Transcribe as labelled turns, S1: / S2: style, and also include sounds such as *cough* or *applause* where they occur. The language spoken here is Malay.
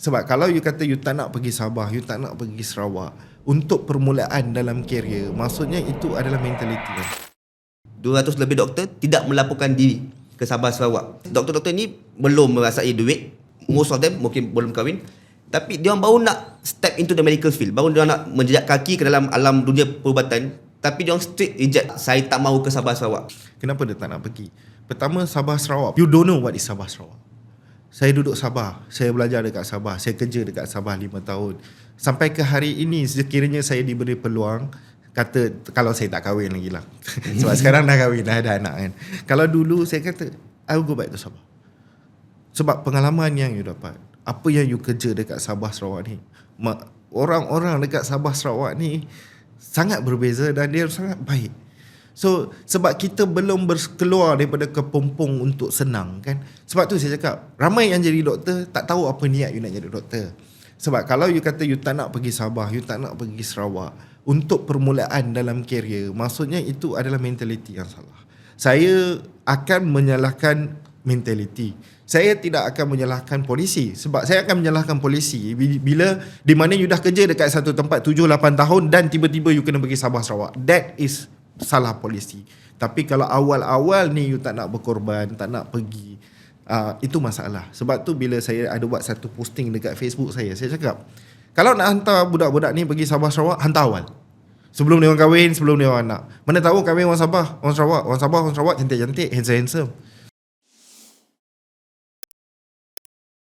S1: Sebab kalau you kata you tak nak pergi Sabah, you tak nak pergi Sarawak untuk permulaan dalam kerjaya, maksudnya itu adalah mentaliti. kan.
S2: 200 lebih doktor tidak melaporkan diri ke Sabah Sarawak. Doktor-doktor ni belum merasai duit. Most of them mungkin belum kahwin. Tapi dia orang baru nak step into the medical field. Baru dia nak menjejak kaki ke dalam alam dunia perubatan. Tapi dia orang straight reject. Saya tak mahu ke Sabah Sarawak.
S1: Kenapa dia tak nak pergi? Pertama Sabah Sarawak. You don't know what is Sabah Sarawak. Saya duduk Sabah. Saya belajar dekat Sabah. Saya kerja dekat Sabah 5 tahun. Sampai ke hari ini sekiranya saya diberi peluang kata kalau saya tak kahwin lagi lah. *laughs* Sebab sekarang dah kahwin, dah ada anak kan. Kalau dulu saya kata I will go back to Sabah. Sebab pengalaman yang you dapat, apa yang you kerja dekat Sabah Sarawak ni, orang-orang dekat Sabah Sarawak ni sangat berbeza dan dia sangat baik. So sebab kita belum berkeluar daripada kepompong untuk senang kan. Sebab tu saya cakap ramai yang jadi doktor tak tahu apa niat you nak jadi doktor. Sebab kalau you kata you tak nak pergi Sabah, you tak nak pergi Sarawak untuk permulaan dalam kerjaya, maksudnya itu adalah mentaliti yang salah. Saya akan menyalahkan mentaliti. Saya tidak akan menyalahkan polisi sebab saya akan menyalahkan polisi bi- bila di mana you dah kerja dekat satu tempat 7 8 tahun dan tiba-tiba you kena pergi Sabah Sarawak. That is salah polisi. Tapi kalau awal-awal ni you tak nak berkorban, tak nak pergi, uh, itu masalah. Sebab tu bila saya ada buat satu posting dekat Facebook saya, saya cakap, kalau nak hantar budak-budak ni pergi Sabah Sarawak, hantar awal. Sebelum dia orang kahwin, sebelum dia orang anak. Mana tahu kahwin orang Sabah, orang Sarawak, orang Sabah, orang Sarawak cantik-cantik, handsome-handsome.